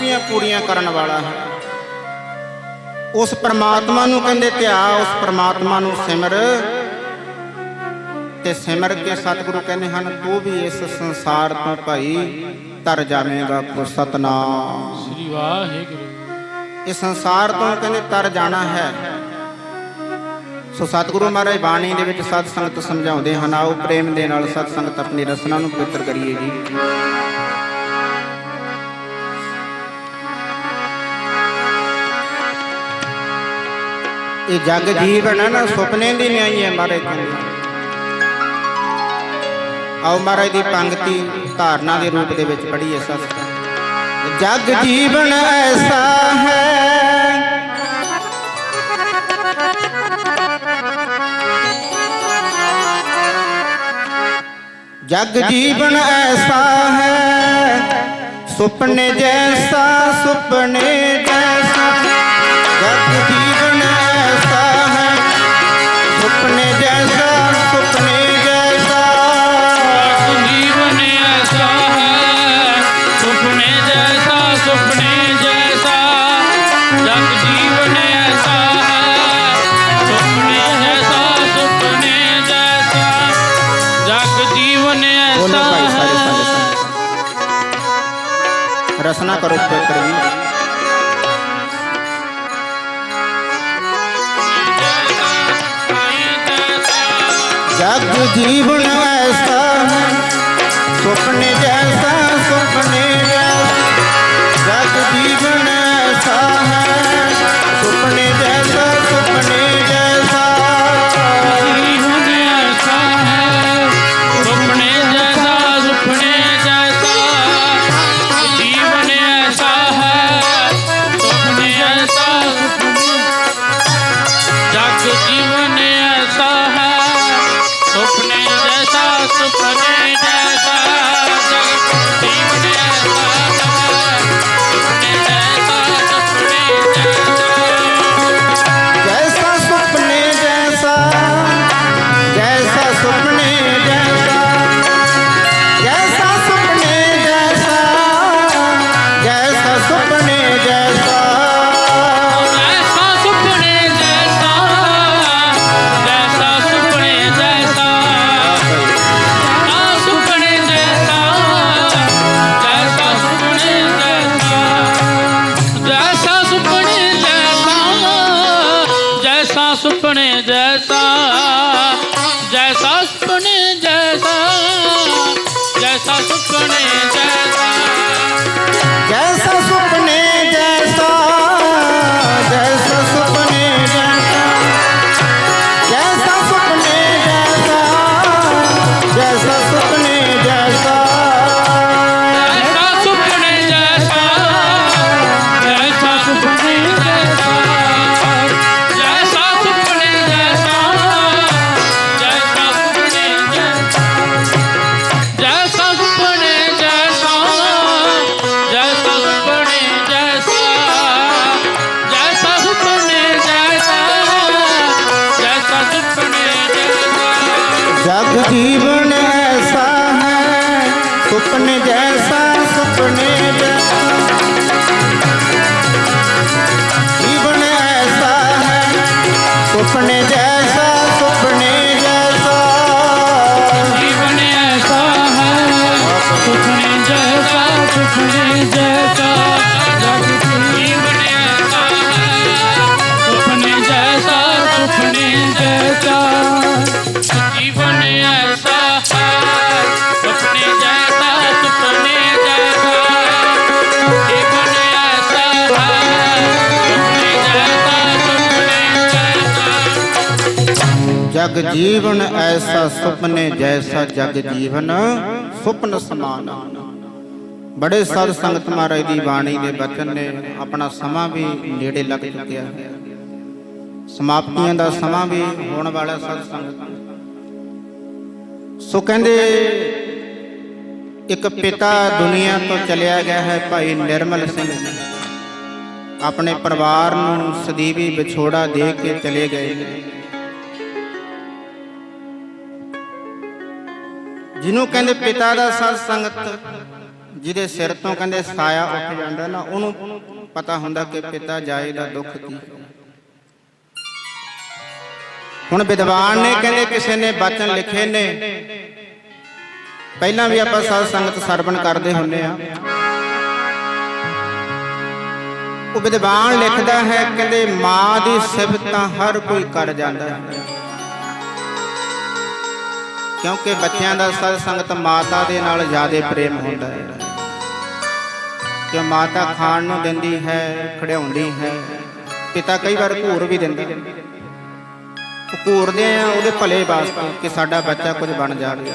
ਖੂਬੀਆਂ ਪੂਰੀਆਂ ਕਰਨ ਵਾਲਾ ਹੈ। ਉਸ ਪ੍ਰਮਾਤਮਾ ਨੂੰ ਕਹਿੰਦੇ ਧਿਆ ਉਸ ਪ੍ਰਮਾਤਮਾ ਨੂੰ ਸਿਮਰ। ਤੇ ਸਿਮਰ ਕੇ ਸਤਿਗੁਰੂ ਕਹਿੰਦੇ ਹਨ ਤੂੰ ਵੀ ਇਸ ਸੰਸਾਰ ਤੋਂ ਭਾਈ ਤਰ ਜਾਵੇਂਗਾ ਕੋ ਸਤਨਾਮ। ਸ੍ਰੀ ਵਾਹਿਗੁਰੂ। ਇਸ ਸੰਸਾਰ ਤੋਂ ਕਹਿੰਦੇ ਤਰ ਜਾਣਾ ਹੈ। ਸੋ ਸਤਿਗੁਰੂ ਮਹਾਰਾਜ ਬਾਣੀ ਦੇ ਵਿੱਚ ਸਤ ਸੰਗਤ ਸਮਝਾਉਂਦੇ ਹਨ ਆਓ ਪ੍ਰੇਮ ਦੇ ਨਾਲ ਸਤ ਸੰਗਤ ਆਪਣੀ ਰਸਨਾ ਨੂੰ ਪਵਿੱਤਰ ਕਰੀਏ ਜੀ। ਇਹ ਜਗ ਜੀਵਨ ਹੈ ਨਾ ਸੁਪਨੇ ਦੀ ਨਹੀਂ ਹੈ ਮਹਾਰਾਜ ਕਹਿੰਦੇ ਆਓ ਮਹਾਰਾਜ ਦੀ ਪੰਕਤੀ ਧਾਰਨਾ ਦੇ ਰੂਪ ਦੇ ਵਿੱਚ ਪੜ੍ਹੀਏ ਸਤ ਜਗ ਜੀਵਨ ਐਸਾ ਹੈ। ਜਗ ਜੀਵਨ ਐਸਾ ਹੈ। ਸੁਪਨੇ ਜੈਸਾ ਸੁਪਨੇ जीवन ऐसा है रसना करो प्रकरण जग जीवन ऐसा है स्वप्न जैसा सुख ਸੁਪਨੇ ਜੈਸਾ जीवन ऐसा है, सपने जैसा सपने जैसा। जीवन ऐसा है, सपने जैसा सपने जैसा। जीवन ऐसा है, सपने जैसा सपने जैसा। जीवन ऐसा है, सपने जैसा सपने जैसा। ਜਗ ਜੀਵਨ ਐਸਾ ਸੁਪਨੇ ਜੈਸਾ ਜਗ ਜੀਵਨ, ਸੁਪਨ ਸਮਾਨ। ਬੜੇ ਸਾਧ ਸੰਗਤ ਮਹਾਰਾਜ ਦੀ ਬਾਣੀ ਦੇ ਬਚਨ ਨੇ ਆਪਣਾ ਸਮਾਂ ਵੀ ਨੇੜੇ ਲੱਗ ਚੁੱਕਿਆ ਹੈ। ਸਮਾਪਤੀਆਂ ਦਾ ਸਮਾਂ ਵੀ ਹੋਣ ਵਾਲਾ ਸਾਧ ਸੰਗਤ। ਸੋ ਕਹਿੰਦੇ, ਇੱਕ ਪਿਤਾ ਦੁਨੀਆ ਤੋਂ ਚਲਿਆ ਗਿਆ ਹੈ ਭਾਈ ਨਿਰਮਲ ਸਿੰਘ ਜੀ। ਆਪਣੇ ਪਰਿਵਾਰ ਨੂੰ ਸਦੀਵੀ ਵਿਛੋੜਾ ਦੇ ਕੇ ਚਲੇ ਗਏ ਜਿਹਨੂੰ ਕਹਿੰਦੇ ਪਿਤਾ ਦਾ ਸਾਧ ਸੰਗਤ, ਜਿਹਦੇ ਸਿਰ ਤੋਂ ਕਹਿੰਦੇ ਸਾਇਆ ਉੱਠ ਜਾਂਦਾ ਨਾ, ਉਹਨੂੰ ਪਤਾ ਹੁੰਦਾ ਕਿ ਪਿਤਾ ਜਾਏ ਦਾ ਦੁੱਖ ਕੀ। ਹੁਣ ਵਿਦਵਾਨ ਨੇ ਕਹਿੰਦੇ ਕਿਸੇ ਨੇ ਬਚਨ ਲਿਖੇ ਨੇ। ਪਹਿਲਾਂ ਵੀ ਆਪਾਂ ਸਾਧ ਸੰਗਤ ਸਰਵਣ ਕਰਦੇ ਹੁੰਨੇ ਆ ਉਹ ਵਿਦਵਾਨ ਲਿਖਦਾ ਹੈ, ਕਹਿੰਦੇ ਮਾਂ ਦੀ ਸਿਫਤਾਂ ਹਰ ਕੋਈ ਕਰ ਜਾਂਦਾ ਹੈ। ਕਿਉਂਕਿ ਬੱਚਿਆਂ ਦਾ ਸਾਧ ਸੰਗਤ ਮਾਤਾ ਦੇ ਨਾਲ ਜ਼ਿਆਦਾ ਪ੍ਰੇਮ ਹੁੰਦਾ ਹੈ। ਕਿ ਮਾਤਾ ਖਾਣ ਨੂੰ ਦਿੰਦੀ ਹੈ ਖੜਿਆਉਂਦੀ ਹੈ। ਪਿਤਾ ਕਈ ਵਾਰ ਘੂਰ ਵੀ ਦਿੰਦਾ। ਘੂਰਦੇ ਆ ਉਹਦੇ ਭਲੇ ਵਾਸਤੇ ਕਿ ਸਾਡਾ ਬੱਚਾ ਕੁਝ ਬਣ ਜਾਵੇ।